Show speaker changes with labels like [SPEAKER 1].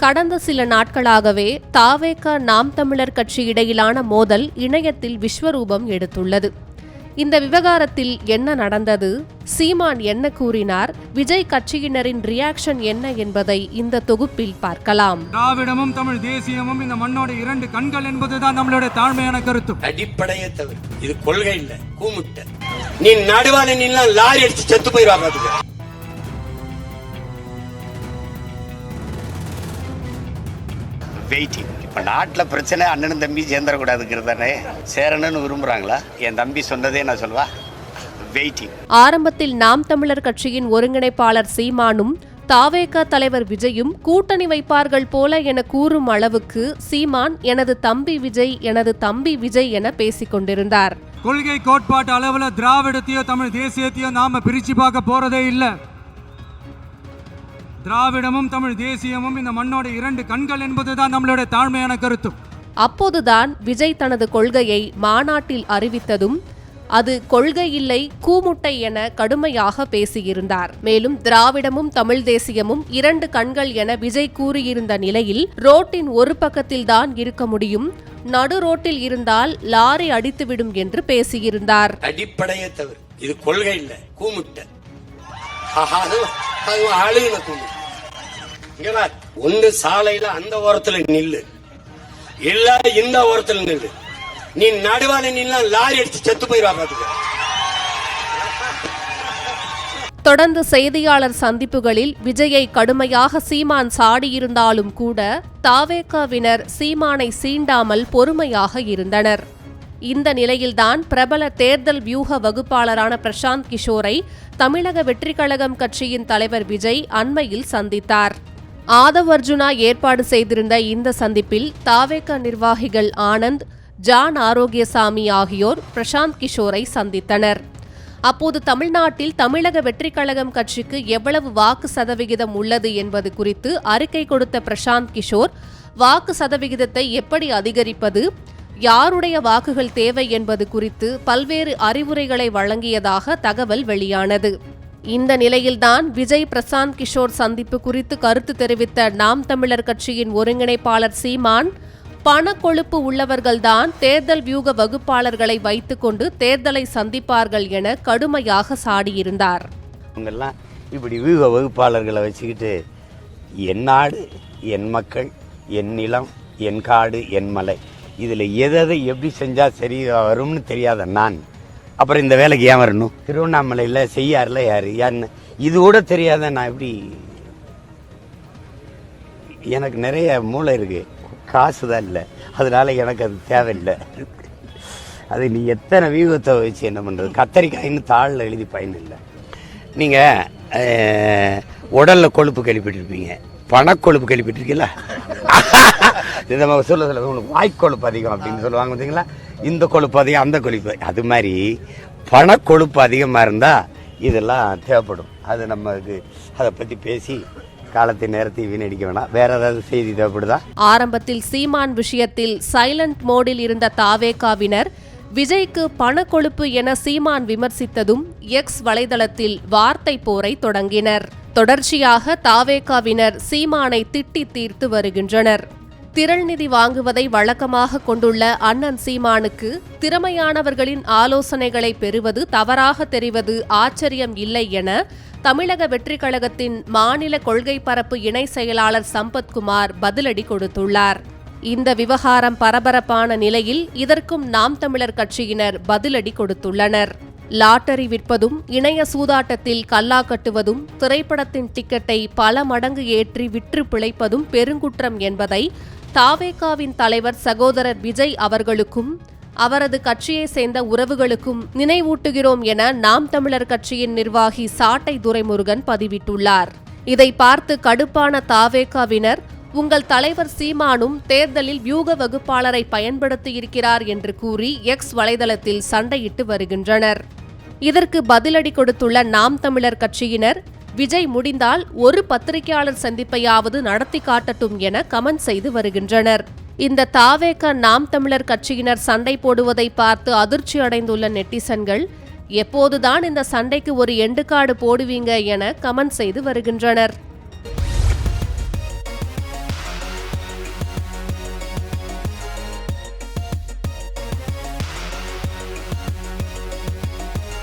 [SPEAKER 1] கடந்த சில நாட்களாகவே தாவேக நாம் தமிழர் கட்சி இடையிலான மோதல் இணையத்தில் விஸ்வரூபம் எடுத்துள்ளது. இந்த விவகாரத்தில் என்ன நடந்தது? சீமான் என்ன கூறினார்? விஜய் கட்சியினரின் ரியாக்ஷன் என்ன என்பதை இந்த தொகுப்பில் பார்க்கலாம்.
[SPEAKER 2] திராவிடமும் தமிழ் தேசியமும் இந்த மண்ணோட இரண்டு கண்கள் என்பதுதான் நம்மளுடைய தாழ்மையான கருத்து.
[SPEAKER 3] அடிப்படையே தவிர இது கொள்கை இல்ல கூமுட்ட நீ நடுவால நின்னா லாரி அடிச்சு செத்து போயிருவா வெயிட்டிங். இப்ப நாட்டுல பிரச்சனை அண்ணனும் தம்பி சேர்ந்துடக்கூடாதுங்கிறது தானே சேரணும்னு விரும்புறாங்களா? என் தம்பி சொன்னதே நான் சொல்வா வெயிட்டிங்.
[SPEAKER 1] ஆரம்பத்தில் நாம் தமிழர் கட்சியின் ஒருங்கிணைப்பாளர் சீமானும் தாவேக தலைவர் விஜயும் கூட்டணி வைப்பார்கள் போல என கூறும் அளவுக்கு சீமான் எனது தம்பி விஜய் எனது தம்பி விஜய் என பேசிக் கொண்டிருந்தார்.
[SPEAKER 2] கொள்கை கோட்பாட்டு அளவுல திராவிடத்தையோ தமிழ் தேசியத்தையோ நாம பிரிச்சு பார்க்க போறதே இல்ல. திராவிடமும் தமிழ் தேசியமும் இந்த மண்ணோட இரண்டு கண்கள் என்பதுதான் நம்மளுடைய தாழ்மையான கருத்து.
[SPEAKER 1] அப்போதுதான் விஜய் தனது கொள்கையை மாநாட்டில் அறிவித்ததும் அது கொள்கை இல்லை கூமுட்டை என கடுமையாக பேசியிருந்தார். மேலும் திராவிடமும் தமிழ் தேசியமும் இரண்டு கண்கள் என விஜய் கூறியிருந்த நிலையில் ரோட்டின் ஒரு பக்கத்தில் தான் இருக்க முடியும் நடு ரோட்டில் இருந்தால் லாரி அடித்துவிடும் என்று பேசியிருந்தார்.
[SPEAKER 3] அடிப்படையே தவிர இது கொள்கை இல்ல கூமுட்ட. ஒன்னு சாலையில அந்த ஓரத்துல நில்லு. இல்ல இந்த ஓரத்துல நில்லு. நீ நடுவால நின்னா லாரி அடிச்சு செத்து போயிருவா பாத்துக்க.
[SPEAKER 1] தொடர்ந்து செய்தியாளர் சந்திப்புகளில் விஜயை கடுமையாக சீமான் சாடியிருந்தாலும் கூட தாவேகாவினர் சீமானை சீண்டாமல் பொறுமையாக இருந்தனர். இந்த நிலையில்தான் பிரபல தேர்தல் வியூக வகுப்பாளரான பிரசாந்த் கிஷோரை தமிழக வெற்றிக்கழகம் கட்சியின் தலைவர் விஜய் அண்மையில் சந்தித்தார். ஆதவ் அர்ஜுனா ஏற்பாடு செய்திருந்த இந்த சந்திப்பில் தாவேக நிர்வாகிகள் ஆனந்த் ஜான் ஆரோக்கியசாமி ஆகியோர் பிரசாந்த் கிஷோரை சந்தித்தனர். அப்போது தமிழ்நாட்டில் தமிழக வெற்றிக் கழகம் கட்சிக்கு எவ்வளவு வாக்கு சதவிகிதம் உள்ளது என்பது குறித்து அறிக்கை கொடுத்த பிரசாந்த் கிஷோர் வாக்கு சதவிகிதத்தை எப்படி அதிகரிப்பது யாருடைய வாக்குகள் தேவை என்பது குறித்து பல்வேறு அறிவுரைகளை வழங்கியதாக தகவல் வெளியானது. இந்த நிலையில்தான் விஜய் பிரசாந்த் கிஷோர் சந்திப்பு குறித்து கருத்து தெரிவித்த நாம் தமிழர் கட்சியின் ஒருங்கிணைப்பாளர் சீமான் பணக்கொழுப்பு உள்ளவர்கள்தான் தேர்தல் வியூக வகுப்பாளர்களை வைத்துக்கொண்டு தேர்தலை சந்திப்பார்கள் என கடுமையாக சாடியிருந்தார்.
[SPEAKER 3] இவங்கெல்லாம் இப்படி வியூக வகுப்பாளர்களை வச்சுக்கிட்டு என் நாடு என் மக்கள் என் நிலம் என் காடு என் மலை இதில் எதை எப்படி செஞ்சால் சரி வரும்னு தெரியாத நான் அப்புறம் இந்த வேலைக்கு ஏன் வரணும்? திருவண்ணாமலையில் செய்யாரில் யார்? யாருன்னு? இது கூட தெரியாத நான் எப்படி? எனக்கு நிறைய மூளை இருக்குது காசு தான் இல்லை. அதனால் எனக்கு அது தேவையில்லை. அது நீ எத்தனை வியூகத்தை வச்சு என்ன பண்ணுறது கத்தரிக்காயின்னு தாளில் எழுதி பயன் இல்லை. நீங்கள் உடலில் கொழுப்பு கழிப்பிட்டிருப்பீங்க. பணக்கொழுப்பு கழிப்பிட்டிருக்கீங்களா? இந்த மாதிரி சொல்ல சொல்ல வாய் வாய்க்கொழுப்பு அதிகம் அப்படின்னு சொல்லுவாங்க பார்த்தீங்களா? இந்த கொழுப்பு அதிகம் அந்த கொழுப்பு. அது மாதிரி பணக்கொழுப்பு அதிகமாக இருந்தால் இதெல்லாம் தேவைப்படும். அது நமக்கு அதை பற்றி பேசி காலத்தை நேரத்தை வீணடிக்க வேணாம். வேற ஏதாவது செய்தி தேவைப்படுதா?
[SPEAKER 1] ஆரம்பத்தில் சீமான் விஷயத்தில் சைலண்ட் மோடில் இருந்த தாவேகாவினர் விஜய்க்கு பணக்கொழுப்பு என சீமான் விமர்சித்ததும் எக்ஸ் வலைதளத்தில் வார்த்தை போரை தொடங்கினர். தொடர்ச்சியாக தாவேகாவினர் சீமானை திட்டி தீர்த்து வருகின்றனர். திரள்நிதி வாங்குவதை வழக்கமாக கொண்டுள்ள அண்ணன் சீமானுக்கு திறமையானவர்களின் ஆலோசனைகளை பெறுவது தவறாக தெரிவது ஆச்சரியம் இல்லை என தமிழக வெற்றிக் கழகத்தின் மாநில கொள்கை பரப்பு இணை செயலாளர் சம்பத்குமார் பதிலடி கொடுத்துள்ளார். இந்த விவகாரம் பரபரப்பான நிலையில் இதற்கும் நாம் தமிழர் கட்சியினர் பதிலடி கொடுத்துள்ளனர். லாட்டரி விற்பதும் இணைய சூதாட்டத்தில் கல்லா கட்டுவதும் திரைப்படத்தின் டிக்கெட்டை பல மடங்கு ஏற்றி விற்று பிழைப்பதும் பெருங்குற்றம் என்பதை தாவேகாவின் தலைவர் சகோதரர் விஜய் அவர்களுக்கும் அவரது கட்சியை சேர்ந்த உறவுகளுக்கும் நினைவூட்டுகிறோம் என நாம் தமிழர் கட்சியின் நிர்வாகி சாட்டை துரைமுருகன் பதிவிட்டுள்ளார். இதை பார்த்து கடுப்பான தாவேகாவினர் உங்கள் தலைவர் சீமானும் தேர்தலில் வியூக வகுப்பாளரை பயன்படுத்தியிருக்கிறார் என்று கூறி எக்ஸ் வலைதளத்தில் சண்டையிட்டு வருகின்றனர். இதற்கு பதிலடி கொடுத்துள்ள நாம் தமிழர் கட்சியினர் விஜய் முடிந்தால் ஒரு பத்திரிகையாளர் சந்திப்பையாவது நடத்தி காட்டட்டும் என கமெண்ட் செய்து வருகின்றனர். இந்த தாவேக நாம் தமிழர் கட்சியினர் சண்டை போடுவதை பார்த்து அதிர்ச்சி அடைந்துள்ள நெட்டிசன்கள் எப்போதுதான் இந்த சண்டைக்கு ஒரு எண்டுக்காடு போடுவீங்க என கமெண்ட் செய்து வருகின்றனர்.